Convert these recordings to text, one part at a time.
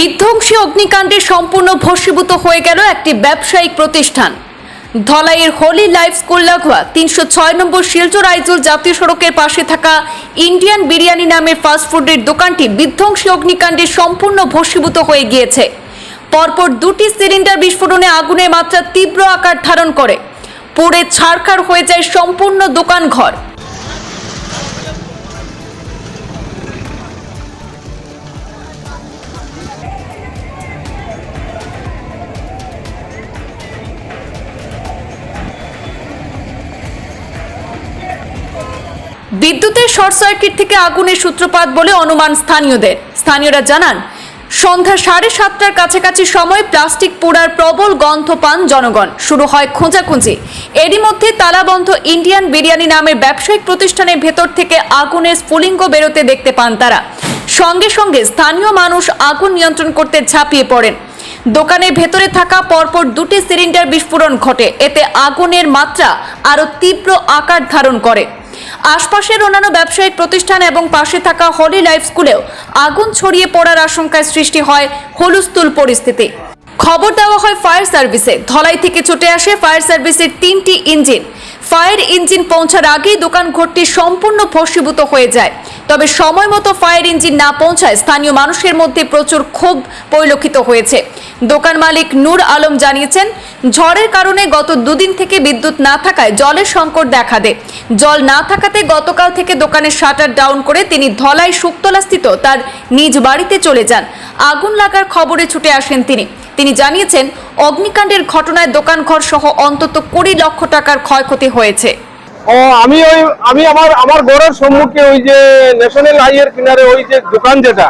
বিধ্বংসী অগ্নিকাণ্ডে সম্পূর্ণ ভস্মীভূত হয়ে গেল একটি ব্যবসায়িক প্রতিষ্ঠান। ধলাইয়ের হোলি লাইফ স্কুল লাগোয়া তিনশো ছয় নম্বর শিলচর আইজুল জাতীয় সড়কের পাশে থাকা ইন্ডিয়ান বিরিয়ানি নামের ফাস্টফুডের দোকানটি বিধ্বংসী অগ্নিকাণ্ডে সম্পূর্ণ ভস্মীভূত হয়ে গিয়েছে। পরপর দুটি সিলিন্ডার বিস্ফোরণে আগুনের মাত্রা তীব্র আকার ধারণ করে। পুড়ে ছাড়খাড় হয়ে যায় সম্পূর্ণ দোকান বিদ্যুতের শর্ট সার্কিট থেকে আগুনের সূত্রপাত বলে অনুমান স্থানীয়দের। স্থানীয়রা জানান, সন্ধ্যা সাড়ে সাতটার কাছাকাছি সময় প্লাস্টিক পোড়ার প্রবল গন্ধ পান জনগণ। শুরু হয় খোঁজাখুঁজি। এরই মধ্যে তালাবন্ধ ইন্ডিয়ান বিরিয়ানি নামের ব্যবসায়িক প্রতিষ্ঠানের ভেতর থেকে আগুনের স্ফুলিঙ্গ বেরোতে দেখতে পান তারা। সঙ্গে সঙ্গে স্থানীয় মানুষ আগুন নিয়ন্ত্রণ করতে ঝাঁপিয়ে পড়েন। দোকানের ভেতরে থাকা পরপর দুটি সিলিন্ডার বিস্ফোরণ ঘটে। এতে আগুনের মাত্রা আরও তীব্র আকার ধারণ করে। আশপাশের অন্যান্য ব্যবসায়িক প্রতিষ্ঠান এবং পাশে থাকা হলি লাইফ স্কুলেও আগুন ছড়িয়ে পড়ার আশঙ্কায় সৃষ্টি হয় হলুস্তুল পরিস্থিতি। খবর দেওয়া হয় ফায়ার সার্ভিসে। ধলাই থেকে ছুটে আসে ফায়ার সার্ভিসের তিনটি ইঞ্জিন। ফায়ার ইঞ্জিন পৌঁছার আগেই দোকান ঘরটি সম্পূর্ণ ভস্মীভূত হয়ে যায়। তবে সময় মতো ফায়ার ইঞ্জিন না পৌঁছায় স্থানীয় মানুষের মধ্যে প্রচুর ক্ষোভ পরিলক্ষিত হয়েছে। দোকান মালিক নূর আলম জানিয়েছেন, ঝড়ের কারণে গত দুদিন থেকে বিদ্যুৎ না থাকায় জলের সংকট দেখা দেয়। জল না থাকাতে গতকাল থেকে দোকানের শাটার ডাউন করে তিনি ধলাই শুকতলাস্থিত তার নিজ বাড়িতে চলে যান। আগুন লাগার খবরে ছুটে আসেন তিনি। তিনি জানিয়েছেন, অগ্নিকাণ্ডের ঘটনায় দোকানঘর সহ অন্তত কুড়ি লক্ষ টাকার ক্ষয়ক্ষতি হয়েছে। ও, আমি ওই, আমি আমার আমার ঘরের সম্মুখে ওই যে ন্যাশনাল হাইয়ের কিনারে ওই যে দোকান যেটা,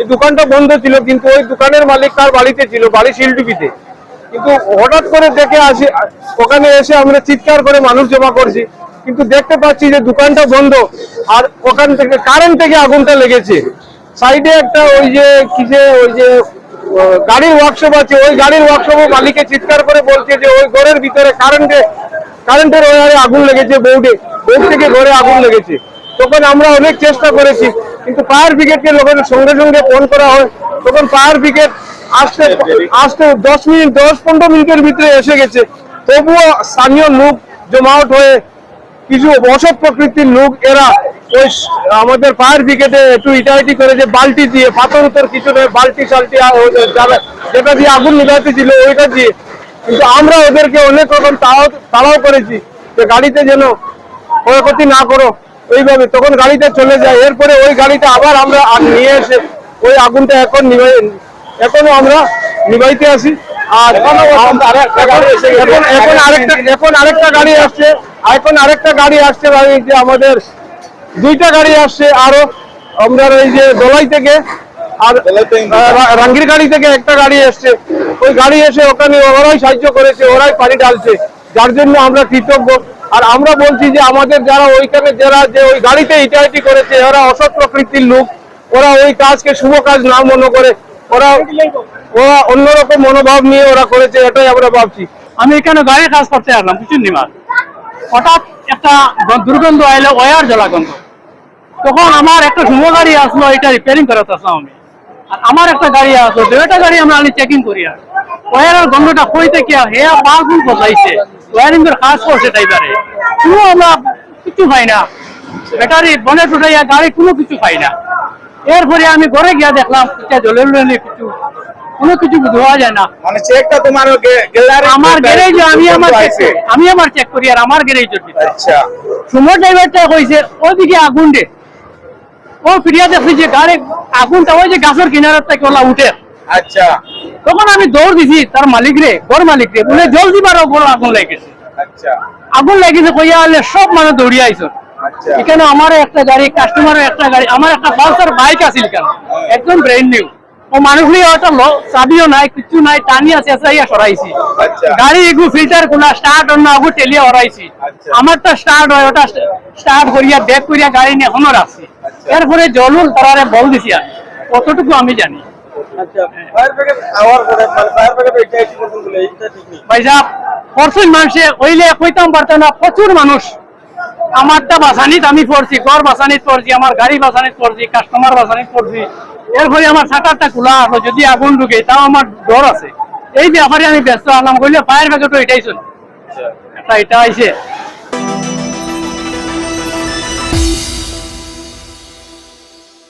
এই দোকানটা বন্ধ ছিল, কিন্তু ওই দোকানের মালিক তার বাড়িতে ছিল, বাড়ি শিলডুবিতে। কিন্তু হঠাৎ করে দেখে আসি, ওখানে এসে আমরা চিৎকার করে মানুষ জমা করছি, কিন্তু দেখতে পাচ্ছি যে দোকানটা বন্ধ, আর ওখান থেকে, কারেন্ট থেকে আগুনটা লেগেছে। সাইডে একটা ওই যে, কি যে, ওই যে গাড়ির ওয়ার্কশপ আছে, ওই গাড়ির ওয়ার্কশপে মালিকে চিৎকার করে বলছে যে ওই ঘরের ভিতরে কারেন্টে কারেন্টের ওয়ারে আগুন লেগেছে বোর্ডে বোর্ড থেকে ঘরে আগুন লেগেছে। তখন আমরা অনেক চেষ্টা করেছি, কিন্তু ফায়ার ব্রিগেডকে লোকের সঙ্গে সঙ্গে ফোন করা হয়, তখন ফায়ার ব্রিগেড আসতে আসতে দশ মিনিট, দশ পনেরো মিনিটের ভিতরে এসে গেছে। তবুও স্থানীয় লোক জমাওট হয়ে কিছু অসৎ প্রকৃতির লোক এরা ওই আমাদের ফায়ার ব্রিগেডে একটু ইটাইটি করে যে বালতি দিয়ে পাথর উত্তর কিছু বালতি সালটি যেটা দিয়ে আগুন নিভাতে ছিল ওইটা দিয়ে। কিন্তু আমরা ওদেরকে অনেক রকম তাড়াও তাড়াও করেছি যে গাড়িতে যেন ক্ষয়ক্ষতি না করো। ওইভাবে তখন গাড়িতে চলে যায় এরপরে ওই গাড়িটা আবার আমরা নিয়ে এসে ওই আগুনটা এখন নিভাই এখনও আমরা নিভাইতে আসি আর এখন আরেকটা এখন আরেকটা গাড়ি আসছে এখন আরেকটা গাড়ি আসছে ভাই যে আমাদের দুইটা গাড়ি আসছে আরও। আমরা ওই যে দোলাই থেকে আর রাঙ্গির গাড়ি থেকে একটা গাড়ি এসছে। ওই গাড়ি এসে ওখানে ওরাই সাহায্য করেছে ওরাই পানি ঢালছে। যার জন্য আমরা কৃতজ্ঞ। আর আমরা বলছি যে আমাদের যারা ওইখানে যারা যে ওই গাড়িতে ইটাইটি করেছে ওরা অসৎ প্রকৃতির লোক। ওরা ওই কাজকে শুভ কাজ না মনে করে ওরা ওরা অন্যরকম মনোভাব নিয়ে ওরা করেছে এটাই আমরা ভাবছি। আমি এখানে গাড়ির কাজ করতে আসলাম কিছু নিমার হঠাৎ একটা দুর্গন্ধ আইলো ওয়ার জ্বলা গন্ধ। তখন আমার একটা সুমো গাড়ি আসলো এটা রিপেয়ারিং করাতে আসলাম আমি। আর আমার একটা গাড়ি আসলো দুইটা গাড়ি আমরা আনি চেকিং করি আর। ওয়ারের গন্ধটা কইতে কি হে বাগুন বসাইছে ওয়ারিং এর কাজ করছে ড্রাইভারে কোনো আমরা কিছু পাই না। ব্যাটারি বনে টুটাইয়া গাড়ি কোনো কিছু পাই না। এরপরে আমি ঘরে গিয়া দেখলাম জলে কিছু কোনো কিছু ধোয়া যায় না। মানে চেকটা তোমার আমার গ্যারেজ আমি আমার আমি আমার চেক করি আর আমার গ্যারেজ আচ্ছা। সুমো ড্রাইভারটা কইছে ওদিকে আগুন দে। ও ফিরিয়া দেখছি যে গাড়ি আগুনটা ওই যে গাছের কিনারের থেকে ওলা উঠে। আচ্ছা। তখন আমি দৌড় দিছি তার মালিক রে ঘর মালিক রে বলে জলদি আগুন লেগেছে আচ্ছা। আগুন লেগেছে কইয়া হলে সব মানুষ দৌড়িয়ে আইসো আচ্ছা। এখানে আমার একটা গাড়ি একটা গাড়ি আমার একটা পালসার বাইক আছিল কেন? একদম ব্রেন নিউ ও মানুষগুলি হয়তো চাবিও নাই কিছু নাই টানিয়া চেঁচাইয়া সরাইছি। আচ্ছা। গাড়ি এগু ফিল্টার কোনা স্টার্ট অন্য আগু টেলিয়া হরাইছি আচ্ছা। আমারটা স্টার্ট হয় ওটা স্টার্ট করিয়া ব্যাক করিয়া গাড়ি নিয়ে এখনও রাখছি। এরপরে জলুল তারারে বল দিছি আমি। কতটুকু আমি জানি। আচ্ছা মানে এটা প্রচুর মানুষে আমারটা বাসানিত আমি পড়ছি ঘর বাসানিত পড়ছি আমার গাড়ি বাসানিত পড়ছি কাস্টমার বাসানিত পড়ছি। এরপরে আমার শাটারটা খোলা যদি আগুন ঢুকে তাও আমার ডর আছে। এই ব্যাপারে আমি ব্যস্ত আলাম করলে ফায়ার ব্রিগেডও এটাই চলে একটা এটা আইছে।